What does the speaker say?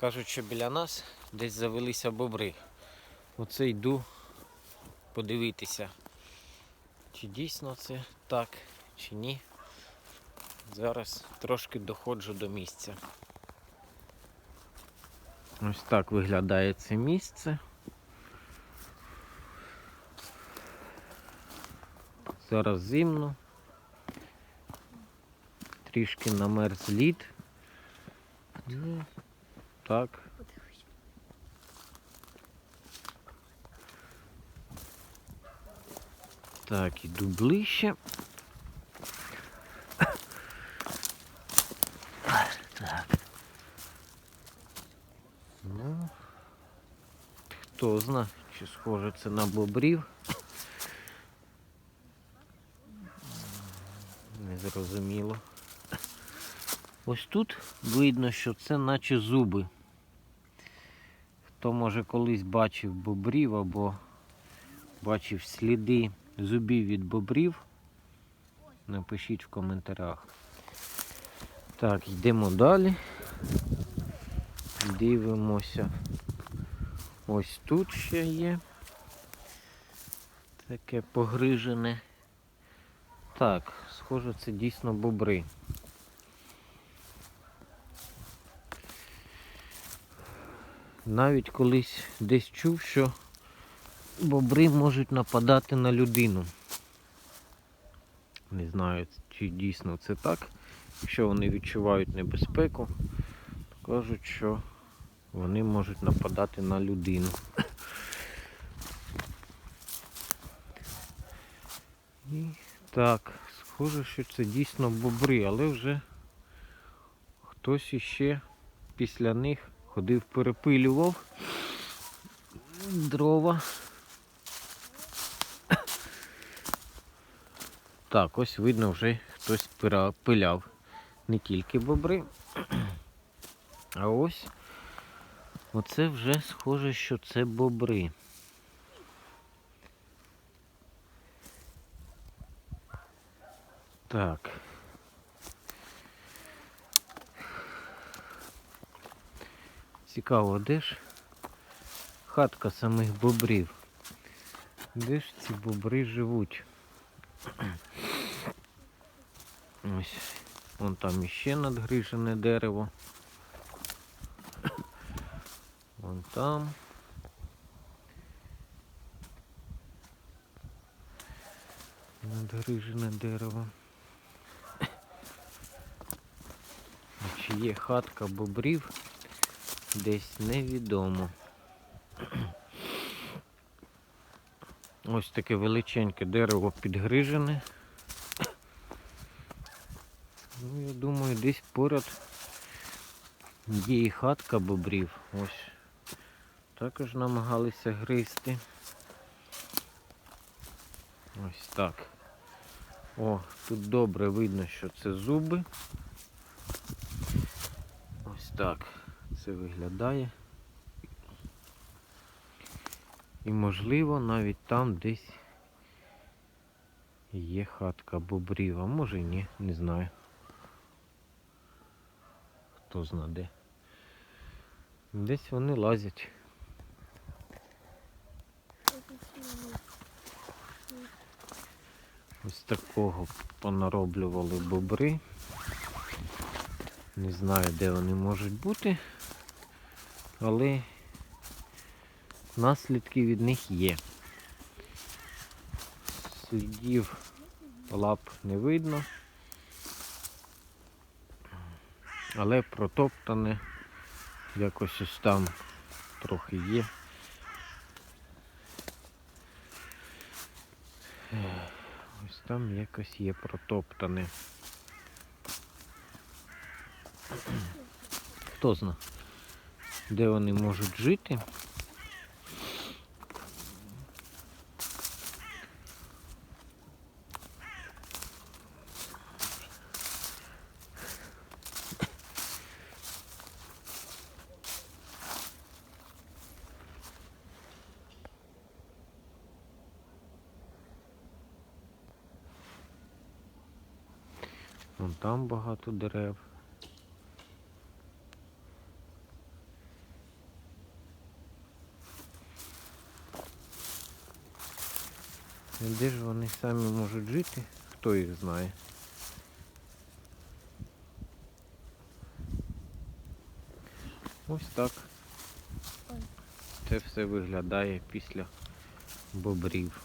Кажуть, що біля нас десь завелися бобри. Оце йду подивитися, чи дійсно це так, чи ні. Зараз трошки доходжу до місця. Ось так виглядає це місце. Зараз зимно. Трішки намерз лід. Так. Так, іду ближче. Так. Ну, хто зна, чи схоже це на бобрів. Незрозуміло. Ось тут видно, що це наче зуби. Хто може колись бачив бобрів або бачив сліди зубів від бобрів, напишіть в коментарях. Так, йдемо далі. Дивимося. Ось тут ще є. Таке погрижене. Так, схоже, це дійсно бобри. Навіть колись десь чув, що бобри можуть нападати на людину. Не знаю, чи дійсно це так. Якщо вони відчувають небезпеку, кажуть, що вони можуть нападати на людину. І так, схоже, що це дійсно бобри, але вже хтось іще після них ходив, перепилював дрова. Так, ось видно, вже хтось пиляв. Не тільки бобри. А ось оце вже схоже, що це бобри. Так. Цікаво, де ж хатка самих бобрів? Де ж ці бобри живуть? Ось, вон там іще надгрижене дерево. Вон там. Надгрижене дерево. Чи є хатка бобрів? Десь невідомо. Ось таке величеньке дерево підгрижене. Ну, я думаю, десь поряд є і хатка бобрів. Ось. Також намагалися гризти. Ось так. О, тут добре видно, що це зуби. Ось так це виглядає. І можливо навіть там десь є хатка бобрів, а може і ні, не знаю. Хто зна де. Десь вони лазять. Ось такого понароблювали бобри. Не знаю, де вони можуть бути, але наслідки від них є. Слідів лап не видно, але протоптане якось ось там трохи є. Ось там якось є протоптане. Хто зна, де вони можуть жити? Вон там багато дерев. Де ж вони самі можуть жити, хто їх знає. Ось так. Це все виглядає після бобрів.